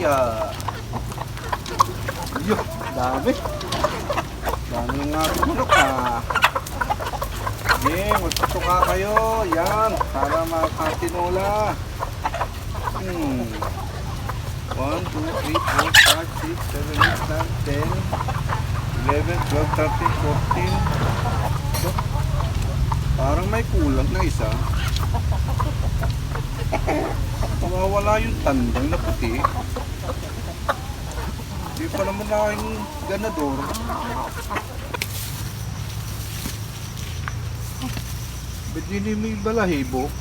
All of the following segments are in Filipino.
Yeah. Yo, dami. Dami nga manok ah. Yeah, magpatuka kayo. Yan, para makatinola. Hmm. 1, 2, 3, 4, 5, 6, 7, 8, 9, 10, 11, 12, 13, 14. Ito. Parang may kulang na isa. Mawawala yung tandang na puti. Hindi pa naman na aking ganador. Ba't hindi may balahibo?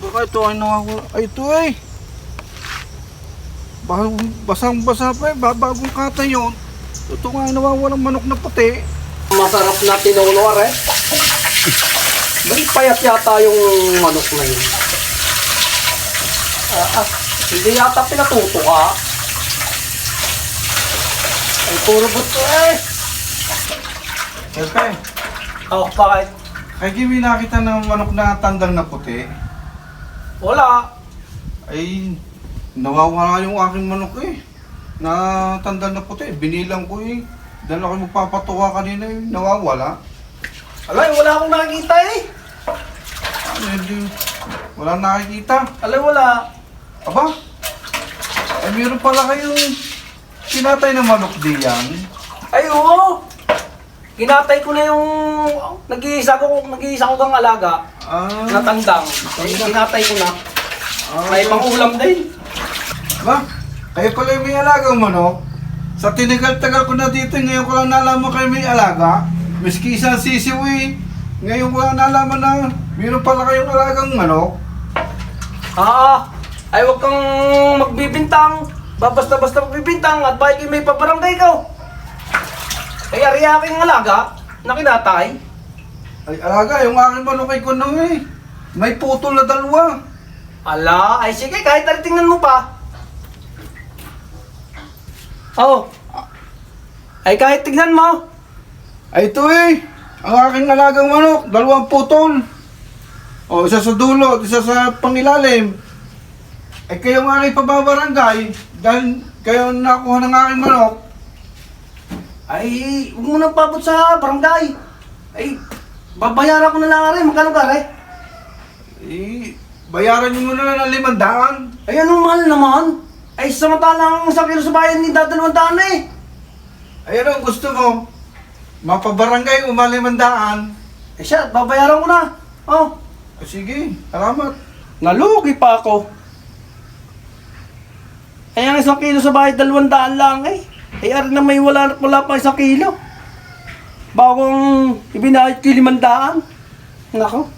Baka ito ay nawawala. Ay, ito ay! Bagong basang-basa pa eh. ba- Bagong kata yun. Ito nga ay nawawalang manok na puti. Masarap na tinulor eh. May payat yata yung manok na yun. Ah, ah, hindi yata pinatuto ka. Ay, puro buto eh. Okay. Oh, bakit? Ay, Kimi, nakita ng manok na tandang na puti. Wala. Ay, nawawala yung aking manok eh. Na tandang na puti. Binilang ko eh. Dahil ako magpapatuwa kanina eh. Nawawala. Alay, wala akong nakikita eh. Hindi. Wala nakikita. Alay, wala. Aba? Ay, meron pala kayong pinatay na manok diyan. Ay, oo. Kinatay ko na yung nag-iisa ko, nag-iisa ko kang alaga. Ah, Natandang. Eh, kinatay ko na. ah, May pangulam din. Ba? Kayo pala yung may alagang manok? Sa tinigal-tagal ko na dito, ngayon ko lang nalaman kayo may alaga. Miski isang sisiw eh. Ngayon ko lang nalaman na meron pala kayong alagang manok. Ah, ay wag kang magbibintang. Babasta-basta magbibintang at bakit may pabarangay ka. Kaya rin aking alaga na kinatay. Ay, alaga, yung aking manok ay kuno eh. May putol na dalawa. Ala, ay sige, kahit na tingnan mo pa. Oh. Ay kahit tingnan mo. Ay, ito eh. Ang aking alagang manok, dalawang putol. O, isa sa dulo, isa sa pangilalim. Ay, kayo nga aking pababarangay, dahil kayo nakuha ng aking manok, Ay, huwag mo nang pabot sa barangay. Ay, babayaran ko na lang rin. Magkano ka rin? eh, bayaran nyo muna ng limandaan. Ay, anong mahal naman? Ay, samantalang sa kilo sa bayan ni dadalawang daan na eh. Ay, ano gusto mo? Mapabarangay o malimandaan? Eh siya, babayaran ko na. Oh, sige, salamat. nalugi pa ako. Ay, ang isang kilo sa bahay, dalawang daan lang eh. Ay, ari na may wala, wala pa isang kilo. Bagong ibinayad ko yung limang daan. Nako.